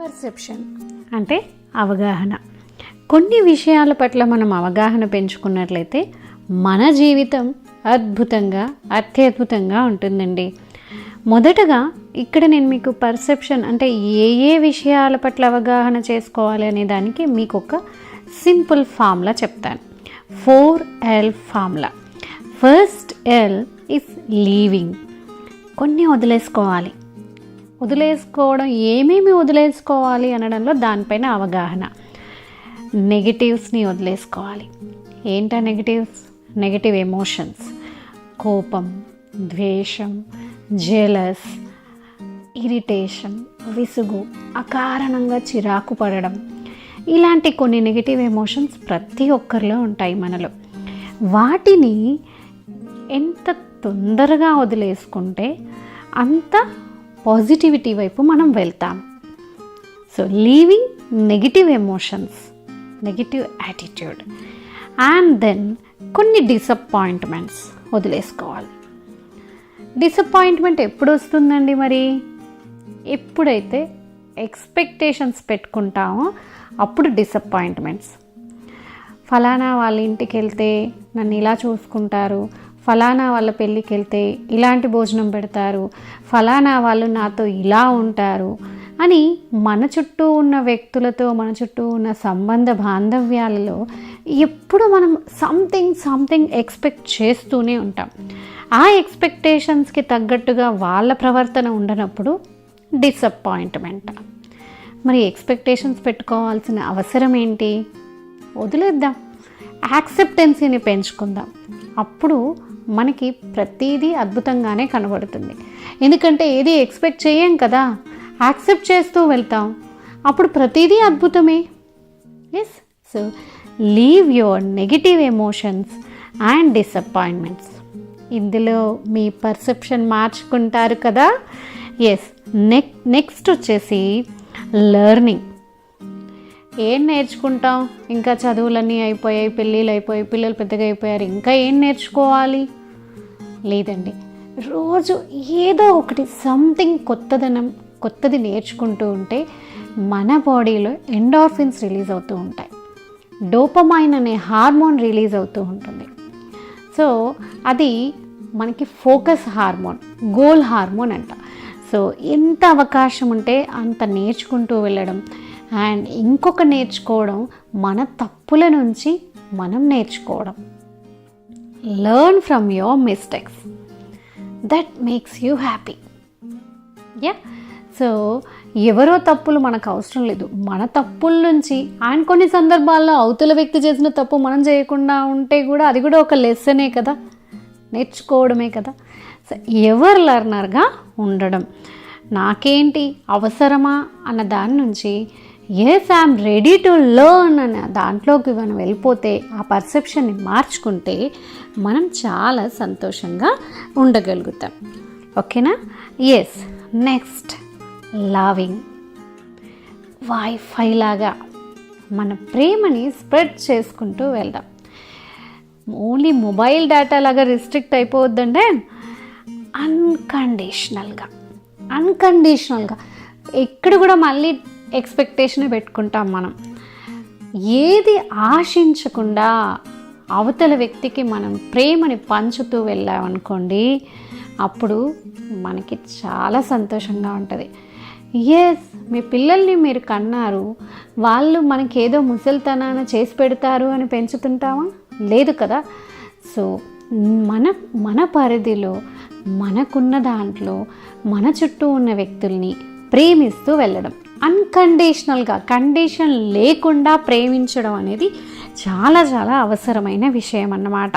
Perception అంటే అవగాహన. కొన్ని విషయాల పట్ల మనం అవగాహన పెంచుకున్నట్లయితే మన జీవితం అద్భుతంగా అత్యద్భుతంగా ఉంటుందండి. మొదటగా ఇక్కడ నేను మీకు పర్సెప్షన్ అంటే ఏ ఏ విషయాల పట్ల అవగాహన చేసుకోవాలి అనే దానికి మీకు ఒక సింపుల్ ఫార్ములా చెప్తాను. Four L formula. First L is leaving. కొన్ని వదిలేసుకోవాలి. వదిలేసుకోవడం ఏమేమి వదిలేసుకోవాలి అనడంలో దానిపైన అవగాహన. నెగిటివ్స్ని వదిలేసుకోవాలి. ఏంటా నెగిటివ్స్? Negative emotions. కోపం ద్వేషం జెలస్ ఇరిటేషన్ విసుగు అకారణంగా చిరాకు పడడం. ఇలాంటి కొన్ని నెగిటివ్ ఎమోషన్స్ ప్రతి ఒక్కరిలో ఉంటాయి మనలో. వాటిని ఎంత తొందరగా వదిలేసుకుంటే అంత పాజిటివిటీ వైపు మనం వెళ్తాం. So leaving negative emotions negative attitude and then కొన్ని డిసప్పాయింట్మెంట్స్ వదిలేసుకోవాలి. డిసప్పాయింట్మెంట్ ఎప్పుడు వస్తుందండి మరి? ఎప్పుడైతే ఎక్స్పెక్టేషన్స్ పెట్టుకుంటామో అప్పుడు డిసప్పాయింట్మెంట్స్ ఫలానా వాళ్ళ ఇంటికి వెళ్తే నన్ను ఇలా చూసుకుంటారు ఫలానా వాళ్ళ పెళ్ళికి వెళ్తే ఇలాంటి భోజనం పెడతారు. ఫలానా వాళ్ళు నాతో ఇలా ఉంటారు అని మన చుట్టూ ఉన్న వ్యక్తులతో మన చుట్టూ ఉన్న సంబంధ బాంధవ్యాలలో ఎప్పుడు మనం సంథింగ్ సంథింగ్ ఎక్స్పెక్ట్ చేస్తూనే ఉంటాం. ఆ ఎక్స్పెక్టేషన్స్కి తగ్గట్టుగా వాళ్ళ ప్రవర్తన ఉండనప్పుడు డిసప్పాయింట్మెంట్ మరి ఎక్స్పెక్టేషన్స్ పెట్టుకోవాల్సిన అవసరం ఏంటి? వదిలేద్దాం. యాక్సెప్టెన్సీని పెంచుకుందాం. అప్పుడు మనకి ప్రతిదీ అద్భుతంగానే కనబడుతుంది. ఎందుకంటే ఏది ఎక్స్పెక్ట్ చేయం కదా? యాక్సెప్ట్ చేస్తూ వెళ్తాం. అప్పుడు ప్రతిదీ అద్భుతమే. Yes so leave your negative emotions and disappointments ఇందులో మీ పర్సెప్షన్ మార్చుకుంటారు కదా? ఎస్ నెక్ నెక్స్ట్ వచ్చేసి లెర్నింగ్ ఏం నేర్చుకుంటాం? ఇంకా చదువులన్నీ అయిపోయాయి పెళ్ళిళ్ళు అయిపోయాయి పిల్లలు పెద్దగా అయిపోయారు ఇంకా ఏం నేర్చుకోవాలి? లేదండి. రోజు ఏదో ఒకటి సంథింగ్ కొత్తదనం కొత్తది నేర్చుకుంటూ ఉంటే మన బాడీలో ఎండార్ఫిన్స్ రిలీజ్ అవుతూ ఉంటాయి. డోపమైన్ అనే హార్మోన్ రిలీజ్ అవుతూ ఉంటుంది. సో అది మనకి ఫోకస్ హార్మోన్ గోల్ హార్మోన్ అంట. సో ఎంత అవకాశం ఉంటే అంత నేర్చుకుంటూ వెళ్ళడం. అండ్ ఇంకొక నేర్చుకోవడం మన తప్పుల నుంచి మనం నేర్చుకోవడం. Learn from your mistakes that makes you happy yeah so ఎవరో తప్పులు మనకు అవసరం లేదు. మన తప్పుల నుంచి అండ్ కొన్ని సందర్భాల్లో అవతల వ్యక్తి చేసిన తప్పు మనం చేయకుండా ఉంటే కూడా అది కూడా ఒక లెసనే కదా? నేర్చుకోవడమే కదా? సో ఎవరు లర్నర్గా ఉండడం? నాకేంటి? అవసరమా? అన్న దాని నుంచి yes I'm ready to learn అనే దాంట్లోకి మనం వెళ్ళిపోతే ఆ పర్సెప్షన్ని మార్చుకుంటే మనం చాలా సంతోషంగా ఉండగలుగుతాం. ఓకేనా ఎస్ నెక్స్ట్ లవింగ్ వైఫై లాగా మన ప్రేమని స్ప్రెడ్ చేసుకుంటూ వెళ్దాం. ఓన్లీ మొబైల్ డేటా లాగా రిస్ట్రిక్ట్ అయిపోవద్దంటే అన్కండిషనల్గా అన్కండిషనల్గా ఎక్కడ కూడా మళ్ళీ ఎక్స్పెక్టేషన్ పెట్టుకుంటాం మనం. ఏది ఆశించకుండా అవతల వ్యక్తికి మనం ప్రేమని పంచుతూ వెళ్ళామనుకోండి అప్పుడు మనకి చాలా సంతోషంగా ఉంటుంది. ఎస్ మీ పిల్లల్ని మీరు కన్నారు. వాళ్ళు మనకి ఏదో ముసలితనాన చేసి పెడతారు అని పెంచుతుంటామా లేదు కదా. సో మన మన పరిధిలో మనకున్న దాంట్లో మన చుట్టూ ఉన్న వ్యక్తుల్ని ప్రేమిస్తూ వెళ్ళడం. అన్కండిషనల్గా కండిషన్ లేకుండా ప్రేమించడం అనేది చాలా చాలా అవసరమైన విషయం అన్నమాట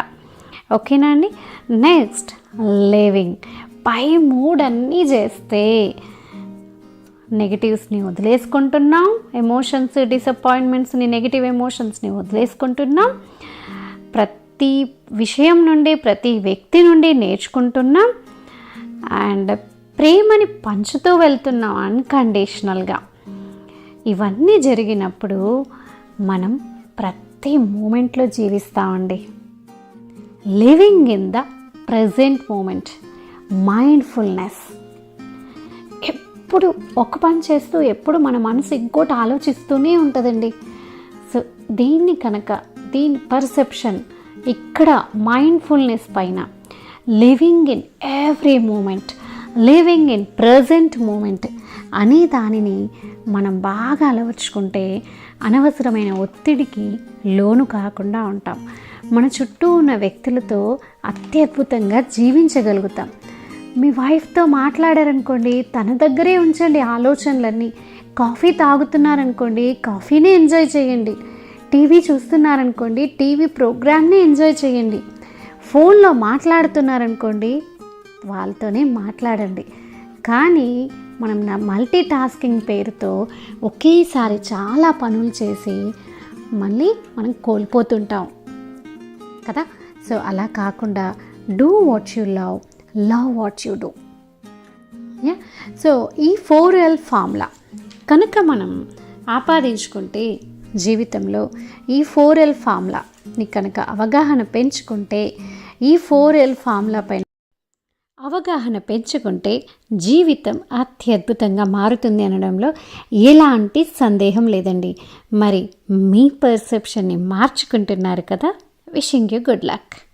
ఓకేనా అండి? Next living. పై మూడన్నీ చేస్తే నెగిటివ్స్ని వదిలేసుకుంటున్నాం ఎమోషన్స్ డిసప్పాయింట్మెంట్స్ని నెగిటివ్ ఎమోషన్స్ని వదిలేసుకుంటున్నాం. ప్రతి విషయం నుండి ప్రతి వ్యక్తి నుండి నేర్చుకుంటున్నాం. అండ్ ప్రేమని పంచుతూ వెళ్తున్నాం అన్కండిషనల్గా ఇవన్నీ జరిగినప్పుడు మనం ప్రతి మూమెంట్లో జీవిస్తామండి. Living in the present moment mindfulness. ఎప్పుడు ఒక పని చేస్తూ ఎప్పుడు మన మనసు ఇంకోటి ఆలోచిస్తూనే ఉంటుందండి. సో దీన్ని కనుక దీని పర్సెప్షన్ ఇక్కడ మైండ్ఫుల్నెస్ పైన living in every moment living in present moment అనే దానిని మనం బాగా అలవర్చుకుంటే అనవసరమైన ఒత్తిడికి లోను కాకుండా ఉంటాం. మన చుట్టూ ఉన్న వ్యక్తులతో అత్యద్భుతంగా జీవించగలుగుతాం. మీ వైఫ్తో మాట్లాడారనుకోండి తన దగ్గరే ఉంచండి ఆలోచనలన్నీ. కాఫీ తాగుతున్నారనుకోండి కాఫీనే ఎంజాయ్ చేయండి. టీవీ చూస్తున్నారనుకోండి టీవీ ప్రోగ్రామ్ని ఎంజాయ్ చేయండి. ఫోన్లో మాట్లాడుతున్నారనుకోండి వాళ్ళతోనే మాట్లాడండి. కానీ మనం నా మల్టీ టాస్కింగ్ పేరుతో ఒకేసారి చాలా పనులు చేసి మళ్ళీ మనం కోల్పోతుంటాం. కదా? సో అలా కాకుండా do what you love love what you do yeah so ఈ ఫోర్ ఎల్ ఫార్ములా కనుక మనం ఆపాదించుకుంటే జీవితంలో ఈ ఫోర్ ఎల్ ఫార్ములాని కనుక అవగాహన పెంచుకుంటే ఈ ఫోర్ ఎల్ ఫార్ములా పైన అవగాహన పెంచుకుంటే జీవితం అత్యద్భుతంగా మారుతుంది అనడంలో ఎలాంటి సందేహం లేదండి. మరి మీ పర్సెప్షన్ని మార్చుకుంటున్నారు కదా? Wishing you good luck.